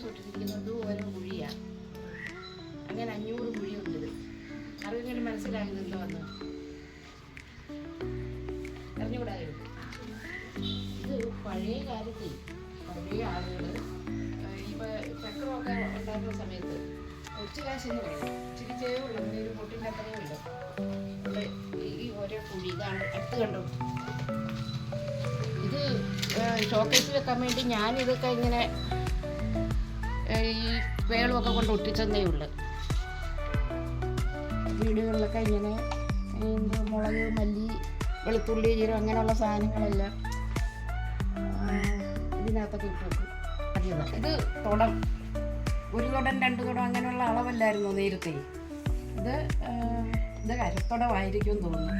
തൊട്ടിരിക്കുന്നത് ഓരോ കുഴിയാണ് അങ്ങനെ അഞ്ഞൂറ് കുഴിയുണ്ട് ഇത് അറിവിങ്ങനെ മനസ്സിലാകുന്നുണ്ടോ അന്ന് അറിഞ്ഞുകൂടായോ ഇത് പഴയ കാലത്ത് പഴയ ആളുകൾ ഇപ്പൊ ചക്രമൊക്കെ ഉണ്ടാക്കുന്ന സമയത്ത് ഉച്ചകാശെന്ന് പറയും ഇച്ചിരി ചേവുള്ളൂ ഒരു പൊട്ടിന്റെ അത്രയും ഉള്ളൂ ഈ- ഈ ഓരോ കുഴി ഇതാണ് അടുത്ത് കണ്ടോ ഇത് ഷോക്കേസ് വെക്കാൻ വേണ്ടി ഞാനിതൊക്കെ ഇങ്ങനെ ഈ വേളുമൊക്കെ കൊണ്ട് ഒട്ടിച്ചെന്നേ ഉള്ളു. വീടുകളിലൊക്കെ ഇങ്ങനെ മുളക് മല്ലി വെളുത്തുള്ളി ജീരം അങ്ങനെയുള്ള സാധനങ്ങളെല്ലാം ഇതിനകത്തൊക്കെ ഇട്ട് വെക്കും. ഇത് തുടം. ഒരു തുടം രണ്ട് തുടം അങ്ങനെയുള്ള അളവല്ലായിരുന്നു നേരത്തെ? ഇത് ഇത് കരത്തുടമായിരിക്കും തോന്നുന്നു.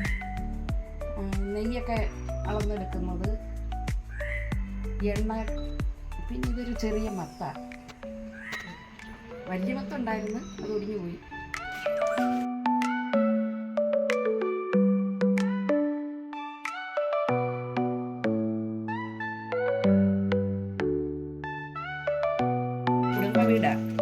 നെയ്യൊക്കെ അളന്നെടുക്കുന്നത്. എണ്ണ പിന്നെ ഇതൊരു ചെറിയ മത്ത. വലിയ മത്ത ഉണ്ടായിരുന്നു അത് ഒടിഞ്ഞു പോയി. കുടുംബ വീടാ.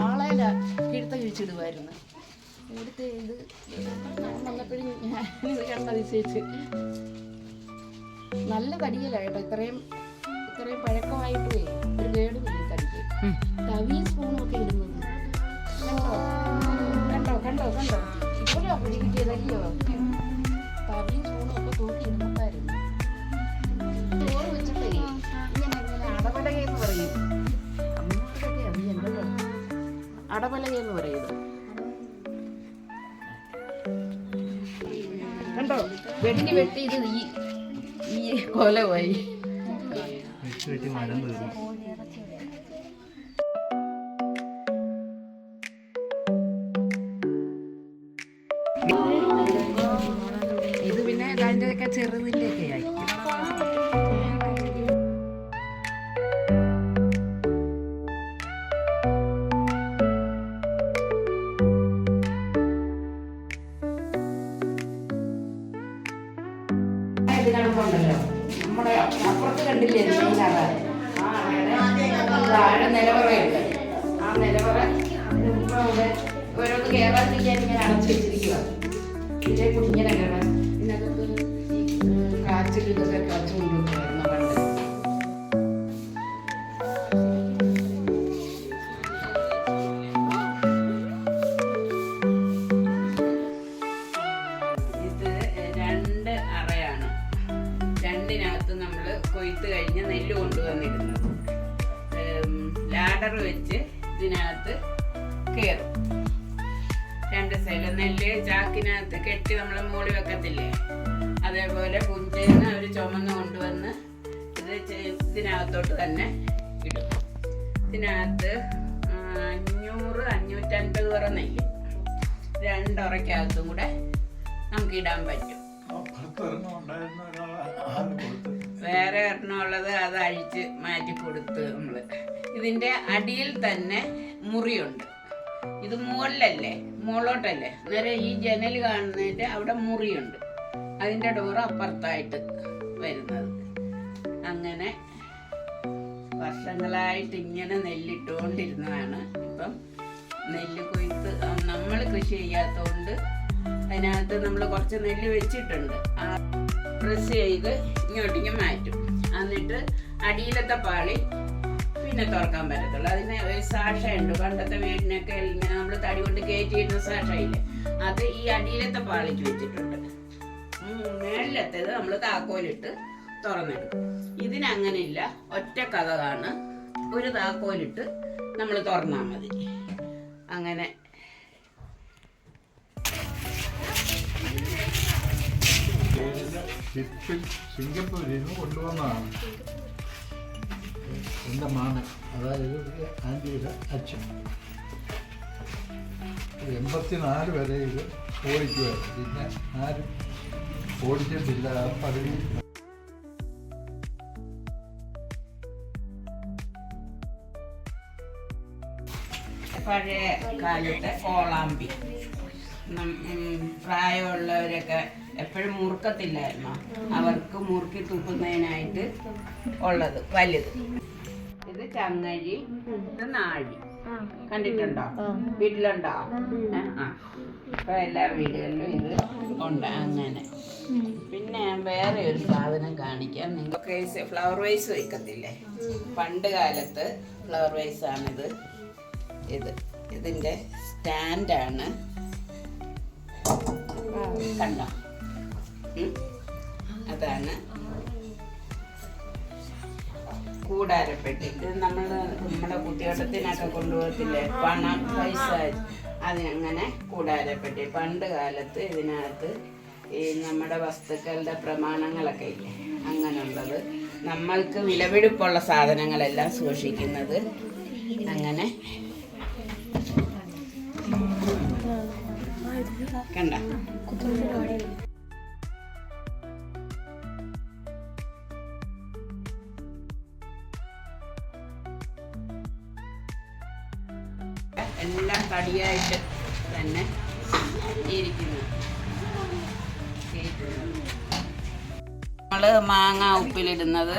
പാളയില കിഴുത്ത കിഴിച്ചിടുമായിരുന്നു ഇവിടുത്തെ ഇത് വന്നപ്പോഴും ഞാൻ ഇത് നല്ല തടിയല്ല കേട്ടോ. ഇത്രയും ഇത്രയും പഴക്കമായിട്ടേ ഒരു കേടുമില്ല ഈ തടിക്ക്. തവി സ്പൂണും ഒക്കെ ഇടുന്നത്. കണ്ടോ? കണ്ടോ കണ്ടോ ഇപ്പോഴാ പിടി കിട്ടിയതല്ലയോ തവിയും സ്പൂണും ഒക്കെ തൂക്കി അടപലകയെന്ന് പറയുന്നത്. കണ്ടോ? വെട്ടി വെട്ടി ഇത് ഈ ഈ വെച്ച് മരം ഇത് പിന്നെ അതിന്റെ ഒക്കെ ചെറുതിന്റെ നമ്മുടെ അപ്പുറത്ത് കണ്ടില്ലേ അറയുടെ താഴെ നിലവറയുണ്ട് ആ നിലവറ ഇതിന് മുമ്പ് അവിടെ ഓരോന്ന് കയറാതിരിക്കാൻ ഇങ്ങനെ അടച്ചു വെച്ചിരിക്കുക ഇതിലെ കുഞ്ഞിനെ കയറാൻ ഇതിനകത്ത് കാച്ചിൽ ഇതൊക്കെ കളച്ചു കൊണ്ടുവരുമായിരുന്നു പണ്ട്. ഇത് കൊയ്ത്ത് കഴിഞ്ഞ് നെല്ല് കൊണ്ടുവന്നിരുന്നത് ലാഡർ വെച്ച് ഇതിനകത്ത് കയറും രണ്ട് സൈഡ് നെല്ല് ചാക്കിനകത്ത് കെട്ടി നമ്മൾ മൂടി വെക്കത്തില്ലേ? അതേപോലെ പുഞ്ചേന്ന് അവർ ചുമന്ന് കൊണ്ടുവന്ന് ഇത് ഇതിനകത്തോട്ട് തന്നെ ഇടും. ഇതിനകത്ത് അഞ്ഞൂറ് അഞ്ഞൂറ്റൻപത് വരെ നെല്ല്. രണ്ടുറയ്ക്കകത്തും കൂടെ നമുക്ക് ഇടാൻ പറ്റും. വേറെ ഒരെണ്ണമുള്ളത് അത് അഴിച്ച് മാറ്റി കൊടുത്ത് നമ്മൾ ഇതിന്റെ അടിയിൽ തന്നെ മുറിയുണ്ട്. ഇത് മുകളിലല്ലേ? മുകളോട്ടല്ലേ അന്നേരം ഈ ജനൽ കാണുന്നതിന്റെ അവിടെ മുറിയുണ്ട്. അതിന്റെ ഡോറ് അപ്പുറത്തായിട്ട് വരുന്നത്. അങ്ങനെ വർഷങ്ങളായിട്ട് ഇങ്ങനെ നെല്ലിട്ടുകൊണ്ടിരുന്നതാണ് ഇപ്പം നെല്ല് കൊയ്ത്ത് നമ്മൾ കൃഷി ചെയ്യാത്തതുകൊണ്ട് അതിനകത്ത് നമ്മൾ കുറച്ച് നെല്ല് വെച്ചിട്ടുണ്ട്. ആ പ്രസ് ചെയ്ത് ഇങ്ങോട്ടേക്ക് മാറ്റും. എന്നിട്ട് അടിയിലത്തെ പാളി പിന്നെ തുറക്കാൻ പറ്റത്തുള്ളൂ. അതിന് ഒരു സാക്ഷയുണ്ട്. പണ്ടത്തെ വീടിനൊക്കെ ഇങ്ങനെ നമ്മൾ തടി കൊണ്ട് കയറ്റിയിരുന്ന സാക്ഷയില്ലേ? അത് ഈ അടിയിലത്തെ പാളിക്ക് വെച്ചിട്ടുണ്ട്. മേളിലത്തേത് നമ്മൾ താക്കോലിട്ട് തുറന്നിടും ഇതിനങ്ങനെയില്ല. ഒറ്റ കഥകാണ് ഒരു താക്കോലിട്ട് നമ്മൾ തുറന്നാൽ മതി. അങ്ങനെ നിന്ന് കൊണ്ടുവന്നതാണ്. എന്റെ മാമൻ അതായത് ആന്റിയുടെ അച്ഛൻ. എൺപത്തിനാല് വരെ ഇത് ഓടിക്കുമായിരുന്നു പിന്നെ ആരും ഓടിച്ചിട്ടില്ല പകുതി. പഴയ കാലത്തെ കോളാമ്പി പ്രായമുള്ളവരൊക്കെ എപ്പോഴും മുറുക്കത്തില്ലായിരുന്നു. അവർക്ക് മുറുക്കി തൂക്കുന്നതിനായിട്ട് ഉള്ളത് വലുത്. ഇത് ചങ്ങഴി ഇത് നാഴി. കണ്ടിട്ടുണ്ടോ? വീട്ടിലുണ്ടോ? ആ. ഇപ്പൊ എല്ലാ വീടുകളിലും ഇത് ഉണ്ട് അങ്ങനെ. പിന്നെ ഞാൻ വേറെ ഒരു സാധനം കാണിക്കാം. നിങ്ങൾക്ക് ഫ്ലവർ വൈസ് വയ്ക്കത്തില്ലേ പണ്ട് കാലത്ത് ഫ്ലവർ വൈസ് ആണിത്. ഇത്. ഇതിന്റെ സ്റ്റാൻഡാണ് കണ്ടോ? അതാണ്. കൂടാരപ്പെട്ടി. ഇത് നമ്മൾ നമ്മുടെ കുട്ടികളത്തിനൊക്കെ കൊണ്ടുപോകത്തില്ലേ? പണം പൈസ അതിനങ്ങനെ കൂടാരപ്പെട്ടി. പണ്ട് കാലത്ത് ഇതിനകത്ത് ഈ നമ്മുടെ വസ്തുക്കളുടെ പ്രമാണങ്ങളൊക്കെ ഇല്ലേ? അങ്ങനെയുള്ളത്. നമ്മൾക്ക് വിലപിടിപ്പുള്ള സാധനങ്ങളെല്ലാം സൂക്ഷിക്കുന്നത് അങ്ങനെ. കണ്ട? എല്ലാം കടിയായിട്ട് തന്നെ ഇരിക്കുന്നു. നമ്മൾ മാങ്ങ ഉപ്പിലിടുന്നത്